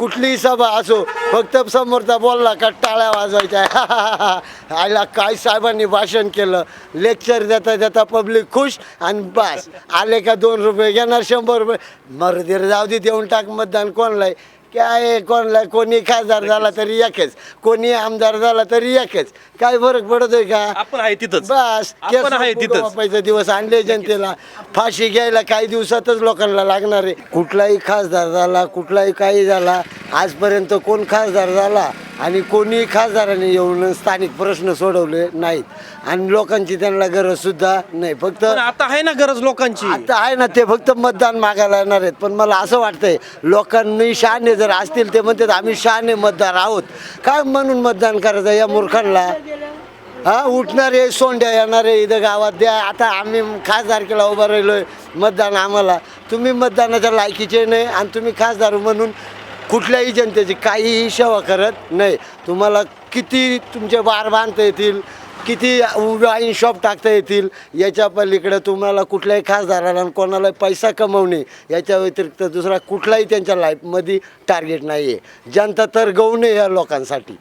कुठलीही सभा असो फक्त समोरचा बोलला का टाळ्या वाजवायच्या. आयला काय साहेबांनी भाषण केलं? लेक्चर देता देता पब्लिक खुश आणि बस. आले का दोन रुपये घेणार शंभर रुपये. मर्दीर जाऊ दे देऊन टाक मतदान कोणला काय कोणला कोणी खासदार झाला तरी एकच. कोणी आमदार झाला तरी एकच. काय फरक पडतोय का? आपण आहे तिथंच. बस. आपण आहे तिथंच. वापायचा दिवस आणले जनतेला. फाशी घ्यायला काही दिवसातच लोकांना लागणार आहे. कुठलाही खासदार झाला कुठलाही काही झाला आजपर्यंत कोण खासदार झाला आणि कोणी खासदाराने येऊन स्थानिक प्रश्न सोडवले नाहीत. आणि लोकांची त्यांना गरज सुद्धा नाही. फक्त पण आता आहे ना गरज लोकांची. आता आहे ना ते फक्त मतदान मागायला येणार आहेत. पण मला असं वाटतंय लोकांनी शहाणे जर असतील ते म्हणतात आम्ही शहाणे मतदार आहोत. काय म्हणून मतदान करायचं? या मूर्खांना? हा उठणारे सोंड्या येणारे इथं गावात. द्या आता आम्ही खासदारकीला उभं राहिलोय मतदान आम्हाला. तुम्ही मतदानाच्या लायकीचे नाही आणि तुम्ही खासदार म्हणून कुठल्याही जनतेची काहीही सेवा करत नाही. तुम्हाला किती तुमचे बार बांधता येतील किती वाईन शॉप टाकता येतील याच्या पलीकडे तुम्हाला कुठल्याही खासदाराला कोणालाही कोणाला पैसा कमवणे याच्या व्यतिरिक्त दुसरा कुठलाही त्यांच्या लाईफमध्ये टार्गेट नाही आहे जनता तर गौण नये या लोकांसाठी.